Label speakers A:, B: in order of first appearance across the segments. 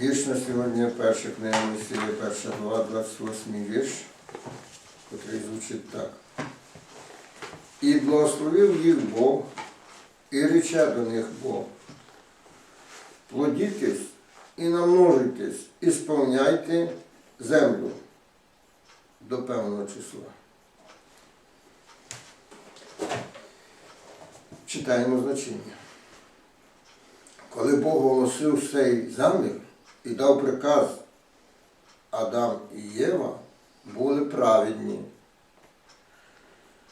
A: Вірш на сьогодні перша книга Місія, перша глава, 28 вірш, який звучить так. І благословив їх Бог, і рече до них Бог. Плодітесь і намножуйтесь, і сповняйте землю до певного числа. Читаємо значення. Коли Бог оголосив цей замір і дав приказ Адам і Єва були праведні.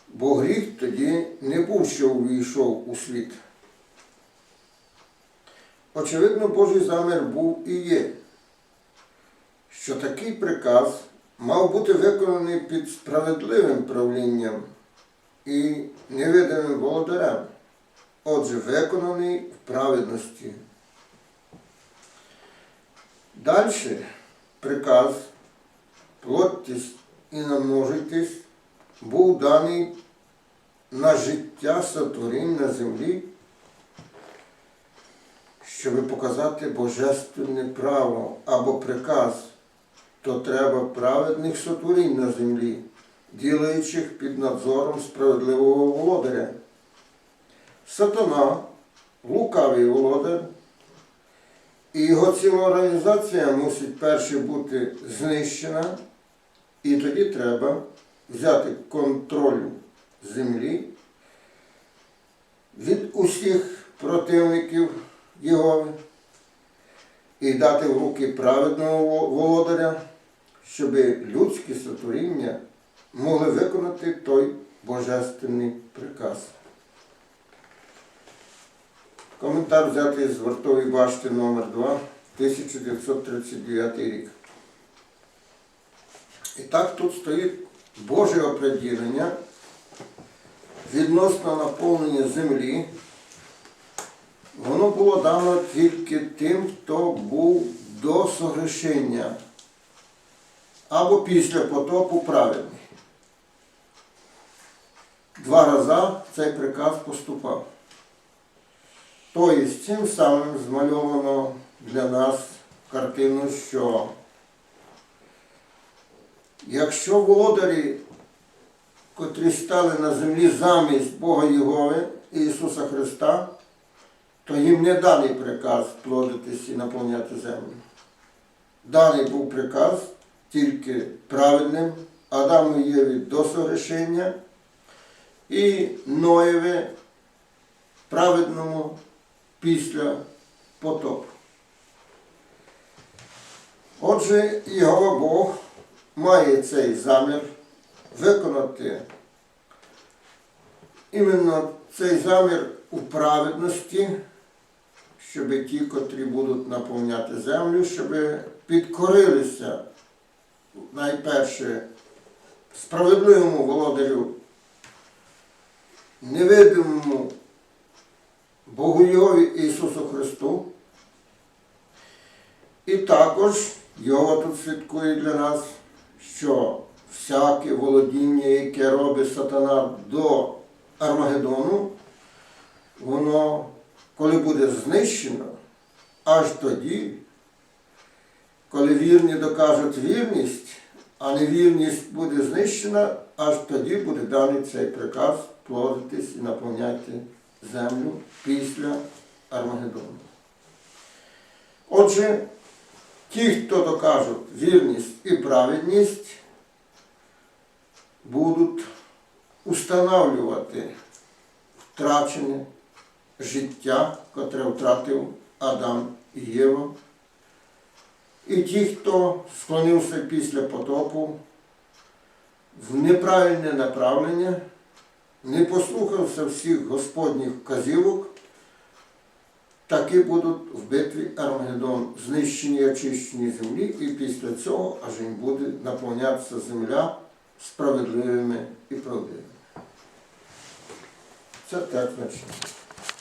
A: Бо гріх тоді не був, що увійшов у світ. Очевидно, Божий замір був і є, що такий приказ мав бути виконаний під справедливим правлінням і невидимим володарем, отже, виконаний в праведності. Далі приказ плодьтесь і намножуйтесь був даний на життя сотворінь на землі, щоб показати божественне право або приказ, то треба праведних сотворінь на землі, ділаючих під надзором справедливого володаря. Сатана, лукавий володар, і його ціла організація мусить перше бути знищена, і тоді треба взяти контроль землі від усіх противників Єгови і дати в руки праведного володаря, щоб людські сотворіння могли виконати той божественний приказ. Коментар взятий з вартової башти номер 2 1939 рік. І так тут стоїть Боже оприділення відносно наповнення землі. Воно було дано тільки тим, хто був до согрешення або після потопу праведний. Два рази цей приказ поступав. Тобто цим самим змальовано для нас картину, що якщо володарі, котрі стали на землі замість Бога Єгови Ісуса Христа, то їм не даний приказ плодитись і наповняти землю. Даний був приказ тільки праведним, Адаму Єві до согрешення і Ноєві праведному після потопу. Отже, його Бог має цей замір виконати іменно цей замір у праведності, щоб ті, котрі будуть наповняти землю, щоб підкорилися найперше справедливому володарю, невидимому Богу Ісусу Христу. І також його тут свідкує для нас, що всяке володіння, яке робить сатана до Армагеддону, воно, коли буде знищено, аж тоді, коли вірні докажуть вірність, а невірність буде знищена, аж тоді буде даний цей приказ плодитись і наповняти землю після Армагеддону. Отже, ті, хто докажуть вірність і праведність, будуть установлювати втрачене життя, котре втратив Адам і Єва. І ті, хто склонився після потопу в неправильне направлення, не послухався всіх Господніх вказівок, таки будуть в битві Армагеддон знищені очищені землі, і після цього аж їм буде наповнятися земля справедливими і правдивими. Це так значить.